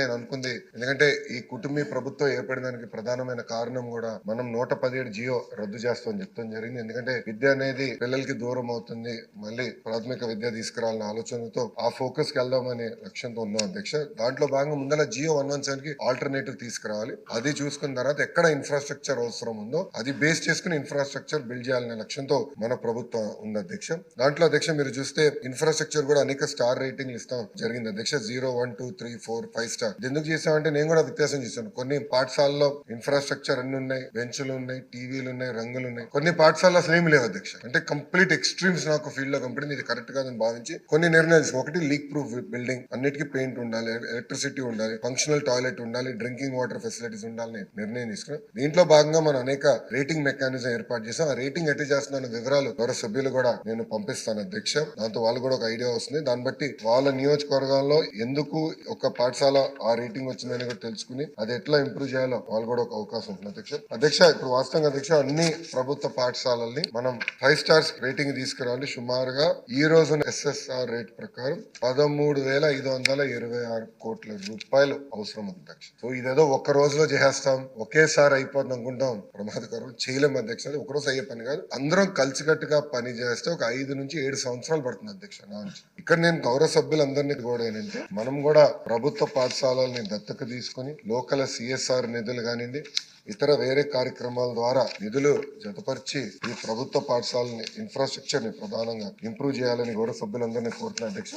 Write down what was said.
నేను అనుకుంది. ఎందుకంటే ఈ కుటుంబీ ప్రభుత్వం ఏర్పడడానికి ప్రధానమైన కారణం కూడా మనం నూట పదిహేడు జియో రద్దు చేస్తామని చెప్తాం జరిగింది. ఎందుకంటే విద్య అనేది పిల్లలకి దూరం అవుతుంది. మళ్ళీ ప్రాథమిక విద్య తీసుకురావాలనే ఆలోచనతో ఆ ఫోకస్కి వెళ్దామనే లక్ష్యంతో ఉన్నాం అధ్యక్ష. దాంట్లో భాగంగా ముందర జియో వన్ వన్ సెవెన్కి ఆల్టర్నేటివ్ తీసుకురావాలి. అది చూసుకున్న తర్వాత ఎక్కడ ఇన్ఫ్రాస్ట్రక్చర్ అవసరం ఉందో అది బేస్ చేసుకుని ఇన్ఫ్రాస్ట్రక్చర్ బిల్డ్ చేయాలనే లక్ష్యంతో మన ప్రభుత్వం ఉంది అధ్యక్ష. దాంట్లో అధ్యక్ష మీరు చూస్తే ఇన్ఫ్రాస్ట్రక్చర్ కూడా అనేక స్టార్ రేటింగ్లు ఇస్తాం జరిగింది అధ్యక్ష. Zero one two three four five star ఇది ఎందుకు చేసామంటే నేను కూడా వ్యత్యాసం చేశాను. కొన్ని పాఠశాలలో ఇన్ఫ్రాస్ట్రక్చర్ అన్ని ఉన్నాయి బెంచ్లు ఉన్నాయి టీవీలు ఉన్నాయి రంగులు ఉన్నాయి. కొన్ని పాఠశాలలో అసలు ఏమి లేవు అధ్యక్ష. అంటే కంప్లీట్ ఎక్స్ట్రీమ్స్ నాకు ఫీల్డ్లో కంపెనీ ఇది కరెక్ట్ కాదని భావించి కొన్ని నిర్ణయాలు ఒకటి లీక్ ప్రూఫ్ బిల్డింగ్ అన్నిటికీ పెయింట్ ఉండాలి ఎలక్ట్రిసిటీ ఉండాలి ఫంక్షనల్ టాయిలెట్ ఉండాలి డ్రింకింగ్ వాటర్ ఫెసిలిటీస్ ఉండాలని నిర్ణయం తీసుకున్నాం. దీంట్లో భాగంగా మనం అనేక రేటింగ్ మెకానిజం ఏర్పాటు చేసాం ఆ రేటింగ్ ఎట్టి చేస్తున్న వివరాలు గౌరవ సభ్యులు కూడా నేను పంపిస్తాను అధ్యక్ష. దాంతో వాళ్ళు కూడా ఒక ఐడియా వస్తుంది. దాన్ని బట్టి వాళ్ళ నియోజకవర్గాల్లో ఎందుకు ఒక పాఠశాల ఆ రేటింగ్ వచ్చిందని కూడా తెలుసుకుని అది ఎట్లా ఇంప్రూవ్ చేయాలో వాళ్ళు కూడా ఒక అవకాశం ఉంటుంది. అధ్యక్ష అధ్యక్ష ఇప్పుడు వాస్తవంగా అధ్యక్ష అన్ని ప్రభుత్వ పాఠశాలల్ని మనం ఫైవ్ స్టార్స్ రేటింగ్ తీసుకురావాలి. సుమారుగా ఈ రోజు ఎస్ఎస్ఆర్ రేట్ ప్రకారం పదమూడు వేల ఐదు వందల ఇరవై ఆరు కోట్ల రూపాయలు అవసరం ఉంది అధ్యక్ష. సో ఇదేదో ఒక్క రోజులో చేసేస్తాం. ఒకేసారి అయిపోతుంది అనుకుంటాం. ప్రమాదకరం. చేయలేము అధ్యక్ష. అది ఒక రోజు అయ్యే పని కాదు. అందరం కలిసికట్టుగా పని చేస్తే ఒక ఐదు నుంచి ఏడు సంవత్సరాలు పడుతుంది అధ్యక్ష నా ఇక్కడ నేను గౌరవ సభ్యులందరినీ కూడా ఏంటంటే మనం కూడా ప్రభుత్వ పాఠశాల పాఠశాలల్ని దత్తత తీసుకొని లోకల్ సిఎస్ఆర్ నిధులు కానివ్వండి ఇతర వేరే కార్యక్రమాల ద్వారా నిధులు జతపరిచి ఈ ప్రభుత్వ పాఠశాలని ఇన్ఫ్రాస్ట్రక్చర్ని ప్రధానంగా ఇంప్రూవ్ చేయాలని గౌరవ సభ్యులందరినీ కోరుతున్నా అధ్యక్ష